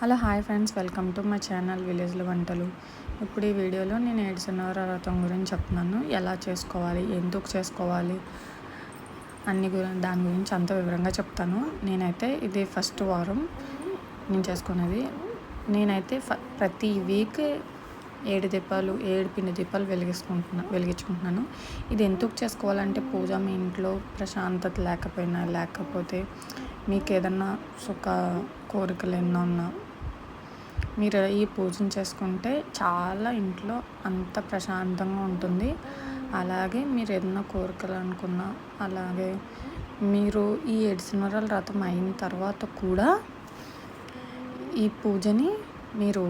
Hello hi friends. Welcome to my channel విలేజ్లో వంటలు. ఇప్పుడు ఈ వీడియోలో నేను ఏడుసన్నర వ్రతం గురించి చెప్తున్నాను. ఎలా చేసుకోవాలి? ఎందుకు చేసుకోవాలి? అన్ని గురించి దాని గురించి అంత వివరంగా చెప్తాను. నేనైతే ఇది ఫస్ట్ వారం నేను చేసుకునేది నేనైతే ఫ ప్రతి వీక్ ఏడు దీపాలు ఏడు పిండి దీపాలు వెలిగించుకుంటున్నా వెలిగించుకుంటున్నాను. ఇది ఎందుకు చేసుకోవాలంటే పూజ మీ ఇంట్లో ప్రశాంతత లేకపోయినా లేకపోతే మీకు ఏదన్నా సుఖ కోరికలు ఎన్నో ఉన్నా మీరు ఈ పూజను చేసుకుంటే చాలా ఇంట్లో అంత ప్రశాంతంగా ఉంటుంది. అలాగే మీరు ఏదైనా కోరికలు అనుకున్నా అలాగే మీరు ఈ ఏడు శనివారాల వ్రతం అయిన తర్వాత కూడా ఈ పూజని మీరు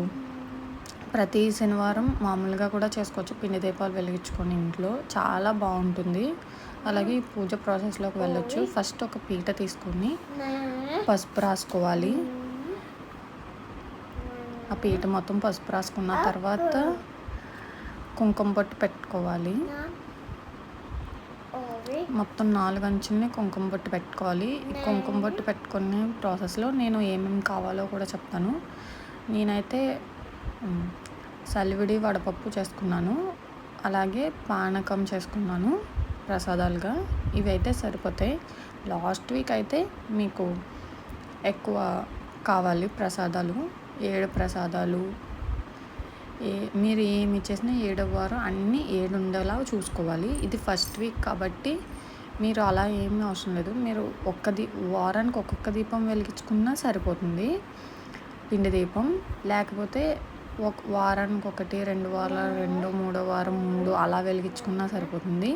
ప్రతి శనివారం మామూలుగా కూడా చేసుకోవచ్చు. పిండి దీపాలు వెలిగించుకొని ఇంట్లో చాలా బాగుంటుంది. అలాగే ఈ పూజ ప్రాసెస్లోకి వెళ్ళొచ్చు. ఫస్ట్ ఒక పీట తీసుకొని పసుపు రాసుకోవాలి. ఆ పీట మొత్తం పసుపు రాసుకున్న తర్వాత కుంకుమ బొట్టు పెట్టుకోవాలి. మొత్తం నాలుగు అంచుల్ని కుంకుమ బొట్టు పెట్టుకోవాలి. ఈ కుంకుమ బొట్టు పెట్టుకునే ప్రాసెస్లో నేను ఏమేమి కావాలో కూడా చెప్తాను. నేనైతే సలివిడి వడపప్పు చేసుకున్నాను. అలాగే పానకం చేసుకున్నాను ప్రసాదాలుగా. ఇవైతే సరిపోతాయి. లాస్ట్ వీక్ అయితే మీకు ఎక్కువ కావాలి ప్రసాదాలు. ఏడు ప్రసాదాలు. ఏ మీరు ఏమి ఇచ్చేసినా ఏడవ వారం అన్నీ ఏడు ఉండేలా చూసుకోవాలి. ఇది ఫస్ట్ వీక్ కాబట్టి మీరు అలా ఏమీ అవసరం లేదు. మీరు ఒక్క దీ వారానికి ఒక్కొక్క దీపం వెలిగించుకున్నా సరిపోతుంది. పిండి దీపం లేకపోతే ఒక వారానికి ఒకటి రెండు వారాలు రెండు మూడో వారం మూడు అలా వెలిగించుకున్నా సరిపోతుంది.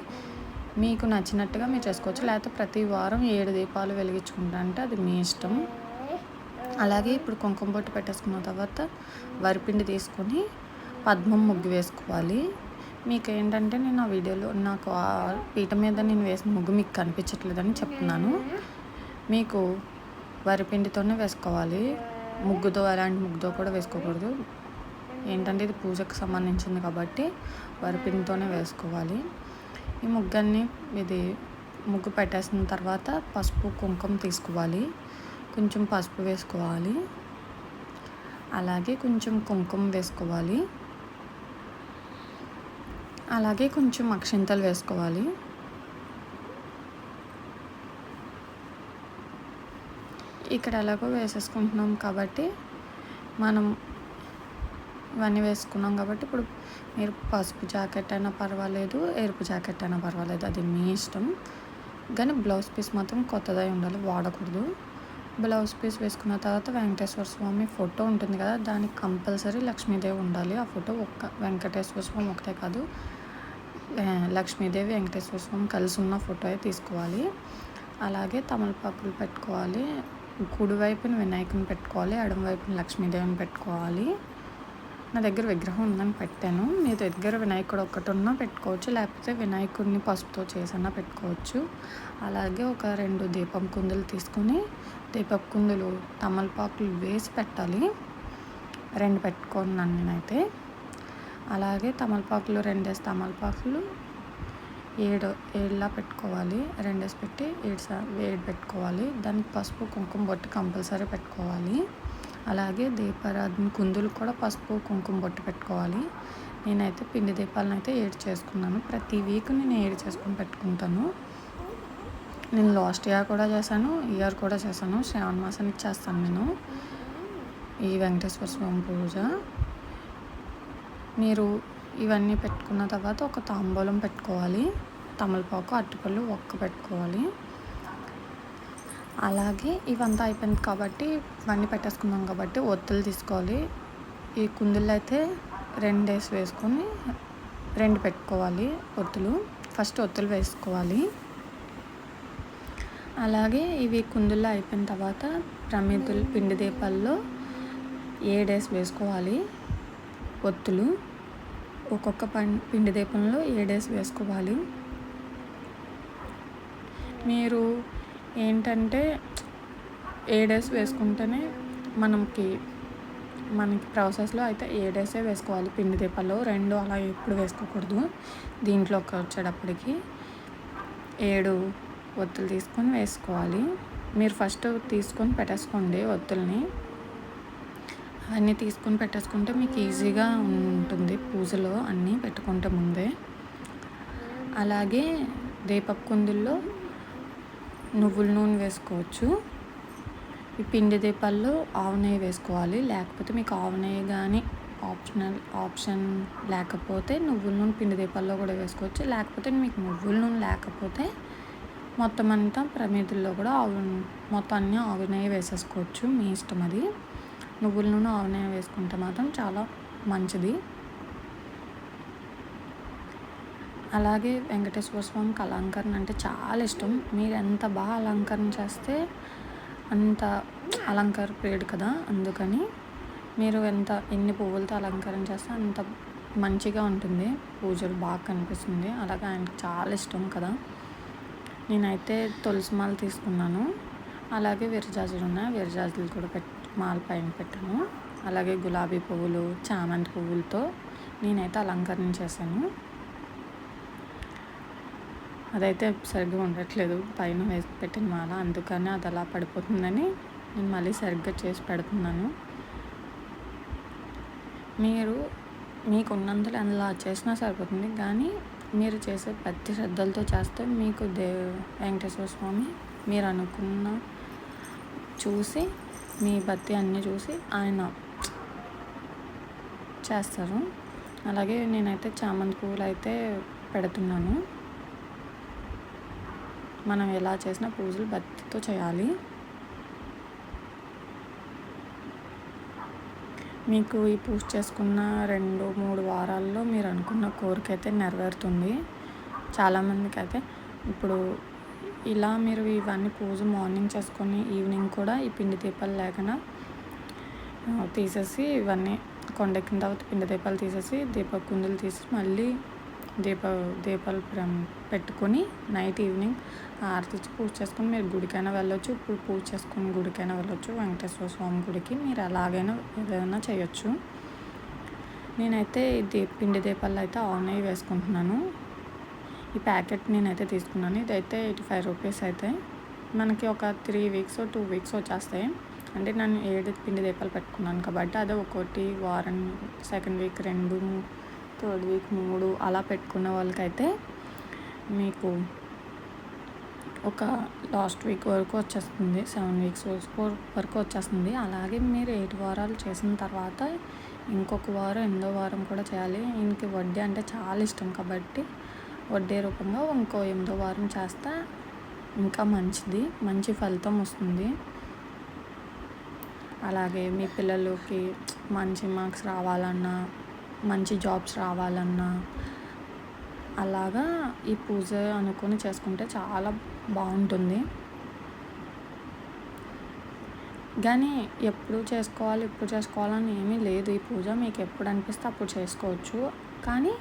మీకు నచ్చినట్టుగా మీరు చేసుకోవచ్చు. లేకపోతే ప్రతి వారం ఏడు దీపాలు వెలిగించుకుంటా అంటే అది మీ ఇష్టం. అలాగే ఇప్పుడు కుంకుమ బొట్టు పెట్టేసుకున్న తర్వాత వరిపిండి తీసుకొని పద్మం ముగ్గు వేసుకోవాలి. మీకు ఏంటంటే నేను ఆ వీడియోలో నాకు ఆ పీట మీద నేను వేసిన ముగ్గు మీకు కనిపించట్లేదని చెప్తున్నాను. మీకు వరిపిండితోనే వేసుకోవాలి. ముగ్గుతో అలాంటి ముగ్గుతో కూడా వేసుకోకూడదు. ఏంటంటే ఇది పూజకు సంబంధించింది కాబట్టి వరిపిండితోనే వేసుకోవాలి. ఈ ముగ్గన్ని ఇది ముగ్గు పెట్టేసిన తర్వాత పసుపు కుంకుమ తీసుకోవాలి. కొంచెం పసుపు వేసుకోవాలి. అలాగే కొంచెం కుంకుమ వేసుకోవాలి. అలాగే కొంచెం అక్షింతలు వేసుకోవాలి. ఇక్కడ ఎలాగో వేసేసుకుంటున్నాం కాబట్టి మనం ఇవన్నీ వేసుకున్నాం కాబట్టి ఇప్పుడు మీరు పసుపు జాకెట్ అయినా పర్వాలేదు ఎరుపు జాకెట్ అయినా పర్వాలేదు. అది మీ ఇష్టం. కానీ బ్లౌజ్ పీస్ మాత్రం కొత్తదై ఉండాలి వాడకూడదు. బ్లౌజ్ పీస్ వేసుకున్న తర్వాత వెంకటేశ్వర స్వామి ఫోటో ఉంటుంది కదా దానికి కంపల్సరీ లక్ష్మీదేవి ఉండాలి. ఆ ఫోటో ఒక్క వెంకటేశ్వర స్వామి ఒకటే కాదు లక్ష్మీదేవి వెంకటేశ్వర స్వామి కలిసి ఉన్న ఫోటో తీసుకోవాలి. అలాగే తమలపాకులు పెట్టుకోవాలి కుడివైపున వినాయకుని పెట్టుకోవాలి ఎడమవైపున లక్ష్మీదేవిని పెట్టుకోవాలి. నా దగ్గర విగ్రహం ఉందని పెట్టాను. మీ దగ్గర వినాయకుడు ఒకటి ఉన్నా పెట్టుకోవచ్చు లేకపోతే వినాయకుడిని పసుపుతో చేసన్నా పెట్టుకోవచ్చు. అలాగే ఒక రెండు దీపం కుందులు తీసుకొని దీపపు కుందులు తమలపాకులు వేసి పెట్టాలి. రెండు పెట్టుకున్నాను నేనైతే. అలాగే తమలపాకులు రెండేసి తమలపాకులు ఏడు ఏడులా పెట్టుకోవాలి. రెండేసి పెట్టి ఏడు ఏడు పెట్టుకోవాలి. దానికి పసుపు కుంకుమ బొట్టు కంపల్సరీ పెట్టుకోవాలి. అలాగే దీపారాధన కుందులు కూడా పసుపు కుంకుమ బొట్టు పెట్టుకోవాలి. నేనైతే పిండి దీపాలను అయితే ఏడు చేసుకున్నాను. ప్రతి వీక్ నేను ఏడు చేసుకుని పెట్టుకుంటాను. నేను లాస్ట్ ఇయర్ కూడా చేశాను ఇయర్ కూడా చేశాను. శ్రావణ మాసానికి చేస్తాను నేను. ఈ వెంకటేశ్వర స్వామి పూజ. మీరు ఇవన్నీ పెట్టుకున్న తర్వాత ఒక తాంబూలం పెట్టుకోవాలి. తమలపాకు అరటిపళ్ళు ఒక్క పెట్టుకోవాలి. అలాగే ఇవంతా అయిపోయింది కాబట్టి ఇవన్నీ పెట్టేసుకున్నాం కాబట్టి ఒత్తులు తీసుకోవాలి. ఈ కుందులు అయితే రెండు డేస్ వేసుకొని రెండు పెట్టుకోవాలి ఒత్తులు. ఫస్ట్ ఒత్తులు వేసుకోవాలి. అలాగే ఇవి కుందుల్లో అయిపోయిన తర్వాత ప్రమిదులు పిండి దీపాల్లో ఏడేసి వేసుకోవాలి. ఒత్తులు ఒక్కొక్క పిండి దీపంలో ఏడేసి వేసుకోవాలి. మీరు ఏంటంటే ఏ డేస్ వేసుకుంటేనే మనకి మనకి ప్రాసెస్లో అయితే ఏ డేసే వేసుకోవాలి. పిండి దీపాలు రెండు అలా ఎప్పుడు వేసుకోకూడదు. దీంట్లోకి వచ్చేటప్పటికి ఏడు ఒత్తులు తీసుకొని వేసుకోవాలి. మీరు ఫస్ట్ తీసుకొని పెట్టేసుకోండి ఒత్తుల్ని. అన్నీ తీసుకొని పెట్టేసుకుంటే మీకు ఈజీగా ఉంటుంది పూజలో అన్నీ పెట్టుకుంటే ముందే. అలాగే దీపపు కుందుల్లో నువ్వుల నూనె వేసుకోవచ్చు. ఈ పిండి దీపాల్లో ఆవు నెయ్యి వేసుకోవాలి. లేకపోతే మీకు ఆవు నెయ్యి కానీ ఆప్షనల్ ఆప్షన్ లేకపోతే నువ్వుల నూనె పిండి దీపాల్లో కూడా వేసుకోవచ్చు. లేకపోతే మీకు నువ్వుల నూనె లేకపోతే మొత్తం అంతా ప్రమిదల్లో కూడా ఆవు మొత్తం అన్నీ ఆవు నెయ్యి వేసేసుకోవచ్చు. మీ ఇష్టం అది. నువ్వుల నూనె ఆవు నెయ్యి వేసుకుంటే మాత్రం చాలా మంచిది. అలాగే వెంకటేశ్వర స్వామికి అలంకరణ అంటే చాలా ఇష్టం. మీరు ఎంత బాగా అలంకరణ చేస్తే అంత అలంకార ప్రియుడు కదా. అందుకని మీరు ఎంత ఎన్ని పువ్వులతో అలంకరణ చేస్తే అంత మంచిగా ఉంటుంది. పూజలు బాగా కనిపిస్తుంది. అలాగే ఆయనకి చాలా ఇష్టం కదా. నేనైతే తులసి మాల తీసుకున్నాను. అలాగే విరజాజులు ఉన్నాయి. విరజాజులు కూడా పెట్ మాల పైన పెట్టాను. అలాగే గులాబీ పువ్వులు చామంతి పువ్వులతో నేనైతే అలంకరణ చేశాను. అదైతే సరిగ్గా ఉండట్లేదు. పైన వేసి పెట్టిన మాల. అందుకని అది అలా పడిపోతుందని నేను మళ్ళీ సరిగ్గా చేసి పెడుతున్నాను. మీరు మీకు ఉన్నంతలో అలా చేసినా సరిపోతుంది. కానీ మీరు చేసే ప్రతి శ్రద్ధలతో చేస్తే మీకు దే వెంకటేశ్వర స్వామి మీరు అనుకున్న చూసి మీ భక్తి అన్నీ చూసి ఆయన చేస్తారు. అలాగే నేనైతే చామంతి పువ్వులు అయితే పెడుతున్నాను. మనం ఎలా చేసినా పూజలు భక్తితో చేయాలి. మీకు ఈ పూజ చేసుకున్న రెండు మూడు వారాల్లో మీరు అనుకున్న కోరిక అయితే నెరవేరుతుంది. చాలామందికి అయితే ఇప్పుడు ఇలా మీరు ఇవన్నీ పూజ మార్నింగ్ చేసుకొని ఈవినింగ్ కూడా ఈ పిండి దీపాలు లేకుండా తీసేసి ఇవన్నీ కొండెక్కిన తర్వాత పిండి దీపాలు తీసేసి దీప కుందులు తీసి మళ్ళీ దీప దీపాలు పెట్టుకొని నైట్ ఈవినింగ్ ఆరతిచ్చి పూజ చేసుకొని మీరు గుడికైనా వెళ్ళొచ్చు. ఇప్పుడు పూజ చేసుకొని గుడికైనా వెళ్ళొచ్చు. వెంకటేశ్వర స్వామి గుడికి మీరు అలాగైనా ఏదైనా చేయొచ్చు. నేనైతే దీ పిండి దీపాలు అయితే ఆన్ అయ్యి వేసుకుంటున్నాను. ఈ ప్యాకెట్ నేనైతే తీసుకున్నాను. ఇదైతే ఎయిటీ ఫైవ్ రూపీస్ అయితే. మనకి ఒక త్రీ వీక్స్ టూ వీక్స్ వచ్చేస్తాయి. అంటే నేను ఏడు పిండి దీపాలు పెట్టుకున్నాను కాబట్టి అదే ఒకటి వారం సెకండ్ వీక్ రెండు థర్డ్ వీక్ మూడు అలా పెట్టుకున్న వాళ్ళకైతే మీకు ఒక లాస్ట్ వీక్ వరకు వచ్చేస్తుంది. సెవెన్ వీక్స్ వరకు వచ్చేస్తుంది. అలాగే మీరు ఎయిట్ వారాలు చేసిన తర్వాత ఇంకొక వారం ఎనిమిదో వారం కూడా చేయాలి. ఇంక వడ్డీ అంటే చాలా ఇష్టం కాబట్టి వడ్డీ రూపంగా ఇంకో ఎనిమిదో వారం చేస్తే ఇంకా మంచిది. మంచి ఫలితం వస్తుంది. అలాగే మీ పిల్లలకి మంచి మార్క్స్ రావాలన్నా మంచి జాబ్స్ రావాలన్నా అలాగా ఈ పూజ అనుకొని చేసుకుంటే చాలా బాగుంటుంది. కానీ ఎప్పుడు చేసుకోవాలి ఎప్పుడు చేసుకోవాలని ఏమీ లేదు. ఈ పూజ మీకు ఎప్పుడు అనిపిస్తే అప్పుడు చేసుకోవచ్చు. కానీ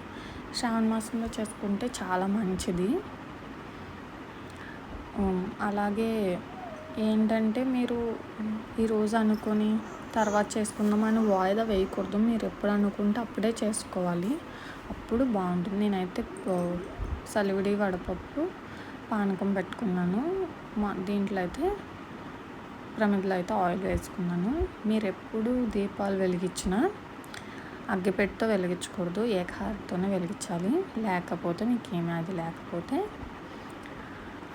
శ్రావణ మాసంలో చేసుకుంటే చాలా మంచిది. అలాగే ఏంటంటే మీరు ఈరోజు అనుకొని తర్వాత చేసుకుందామని వాయిదా వేయకూడదు. మీరు ఎప్పుడు అనుకుంటే అప్పుడే చేసుకోవాలి. అప్పుడు బాగుంటుంది. నేనైతే సలివిడి వడపప్పు పానకం పెట్టుకున్నాను. మా దీంట్లో అయితే ప్రమిదలో అయితే ఆయిల్ వేసుకున్నాను. మీరు ఎప్పుడు దీపాలు వెలిగించినా అగ్గిపెట్టితో వెలిగించకూడదు. ఏకహారతోనే వెలిగించాలి. లేకపోతే మీకు ఏమీ అది లేకపోతే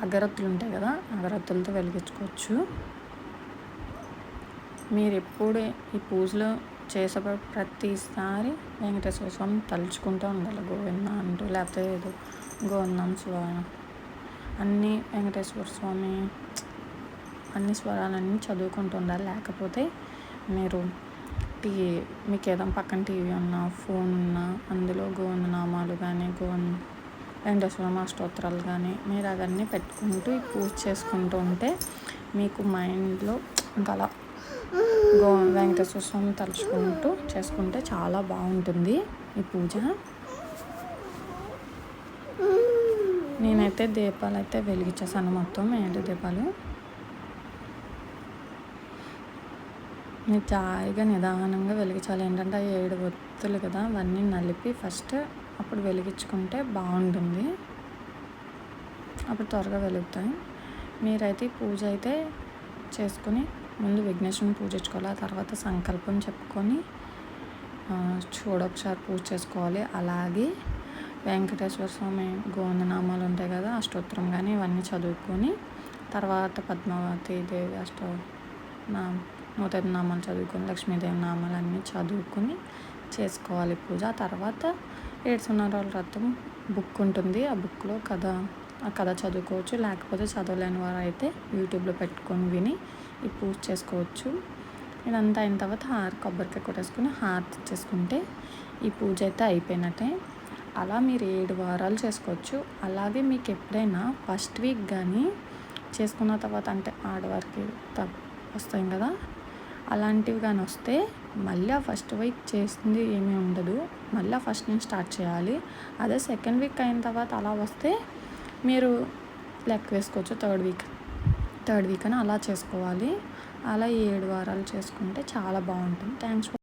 అగరత్తులు ఉంటాయి కదా అగరత్తులతో వెలిగించుకోవచ్చు. మీరు ఎప్పుడు ఈ పూజలో చేసే ప్రతిసారి వెంకటేశ్వర స్వామి తలుచుకుంటూ ఉండాలి. గోవింద అంటూ లేకపోతే ఏదో గోవిందం స్వరం అన్నీ వెంకటేశ్వర స్వామి అన్ని స్వరాలన్నీ చదువుకుంటూ ఉండాలి. లేకపోతే మీరు టీ మీకు ఏదైనా పక్కన టీవీ ఉన్నా ఫోన్ ఉన్నా అందులో గోవింద నామాలు కానీ గోవింద వెంకటేశ్వర అష్టోత్తరాలు కానీ మీరు అవన్నీ పెట్టుకుంటూ పూజ చేసుకుంటూ ఉంటే మీకు మైండ్లో ఇంకా అలా గో వెంకటేశ్వర స్వామి తలుచుకుంటూ చేసుకుంటే చాలా బాగుంటుంది ఈ పూజ. నేనైతే దీపాలు అయితే వెలిగించేసాను మొత్తం ఏంటి దీపాలు? మీరు జాయిగా నిదానంగా వెలిగించాలి. ఏంటంటే ఏడు ఒత్తులు కదా అవన్నీ నలిపి ఫస్ట్ అప్పుడు వెలిగించుకుంటే బాగుంటుంది. అప్పుడు త్వరగా వెలుగుతాయి. మీరైతే పూజ అయితే చేసుకుని ముందు విఘ్నేశ్వరుని పూజించుకోవాలి ఆ తర్వాత సంకల్పం చెప్పుకొని చూడొకసారి పూజ చేసుకోవాలి. అలాగే వెంకటేశ్వర స్వామి గోవిందనామాలు ఉంటాయి కదా అష్టోత్తరం కానీ ఇవన్నీ చదువుకొని తర్వాత పద్మావతి దేవి అష్ట నా నూతన నామాలు చదువుకొని లక్ష్మీదేవి నామాలు అన్నీ చదువుకొని చేసుకోవాలి పూజ. ఆ తర్వాత ఏడు సున్నర రథం బుక్ ఉంటుంది. ఆ బుక్లో కథ ఆ కథ చదువుకోవచ్చు. లేకపోతే చదవలేని వారు అయితే యూట్యూబ్లో పెట్టుకొని విని ఈ పూజ చేసుకోవచ్చు. ఇదంతా అయిన తర్వాత హార్ కొబ్బరికాయ కొట్టేసుకుని హార్ చేసుకుంటే ఈ పూజ అయితే అయిపోయినట్టే. అలా మీరు ఏడు వారాలు చేసుకోవచ్చు. అలాగే మీకు ఎప్పుడైనా ఫస్ట్ వీక్ కానీ చేసుకున్న తర్వాత అంటే ఆడవారికి త వస్తాయి కదా? అలాంటివి కానీ వస్తే మళ్ళీ ఆ ఫస్ట్ వీక్ చేసింది ఏమీ ఉండదు. మళ్ళీ ఫస్ట్ నుంచి స్టార్ట్ చేయాలి. అదే సెకండ్ వీక్ అయిన తర్వాత అలా వస్తే మీరు లెక్క వేసుకోవచ్చు థర్డ్ వీక్. థర్డ్ వీక్ అని అలా చేసుకోవాలి. అలా ఈ ఏడు వారాలు చేసుకుంటే చాలా బాగుంటుంది. థ్యాంక్స్